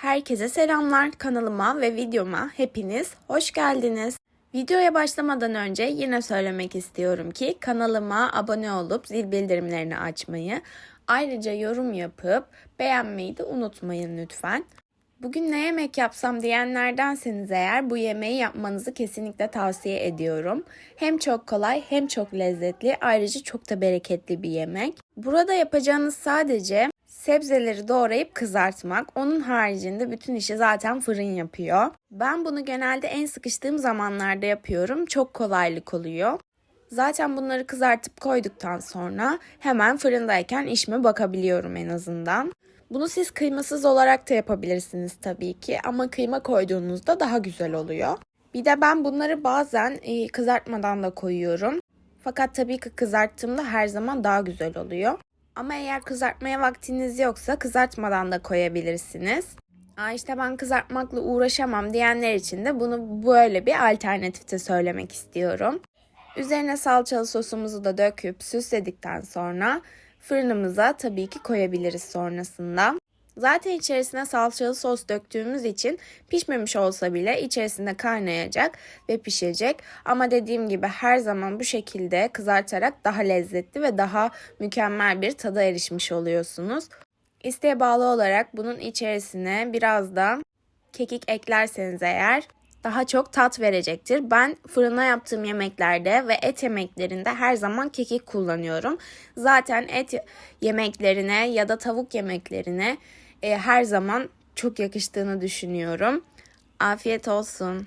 Herkese selamlar. Kanalıma ve videoma hepiniz hoş geldiniz. Videoya başlamadan önce yine söylemek istiyorum ki kanalıma abone olup zil bildirimlerini açmayı, ayrıca yorum yapıp beğenmeyi de unutmayın lütfen. Bugün ne yemek yapsam diyenlerdenseniz eğer bu yemeği yapmanızı kesinlikle tavsiye ediyorum. Hem çok kolay hem çok lezzetli ayrıca çok da bereketli bir yemek. Burada yapacağınız sadece sebzeleri doğrayıp kızartmak. Onun haricinde bütün işi zaten fırın yapıyor. Ben bunu genelde en sıkıştığım zamanlarda yapıyorum. Çok kolaylık oluyor. Zaten bunları kızartıp koyduktan sonra hemen fırındayken işime bakabiliyorum en azından. Bunu siz kıymasız olarak da yapabilirsiniz tabii ki ama kıyma koyduğunuzda daha güzel oluyor. Bir de ben bunları bazen e, kızartmadan da koyuyorum. Fakat tabii ki kızarttığımda her zaman daha güzel oluyor. Ama eğer kızartmaya vaktiniz yoksa kızartmadan da koyabilirsiniz. Aa işte ben kızartmakla uğraşamam diyenler için de bunu böyle bir alternatifte söylemek istiyorum. Üzerine salçalı sosumuzu da döküp süsledikten sonra fırınımıza tabii ki koyabiliriz sonrasında. Zaten içerisine salçalı sos döktüğümüz için pişmemiş olsa bile içerisinde kaynayacak ve pişecek. Ama dediğim gibi her zaman bu şekilde kızartarak daha lezzetli ve daha mükemmel bir tada erişmiş oluyorsunuz. İsteğe bağlı olarak bunun içerisine biraz da kekik eklerseniz eğer daha çok tat verecektir. Ben fırına yaptığım yemeklerde ve et yemeklerinde her zaman kekik kullanıyorum. Zaten et yemeklerine ya da tavuk yemeklerine e, her zaman çok yakıştığını düşünüyorum. Afiyet olsun.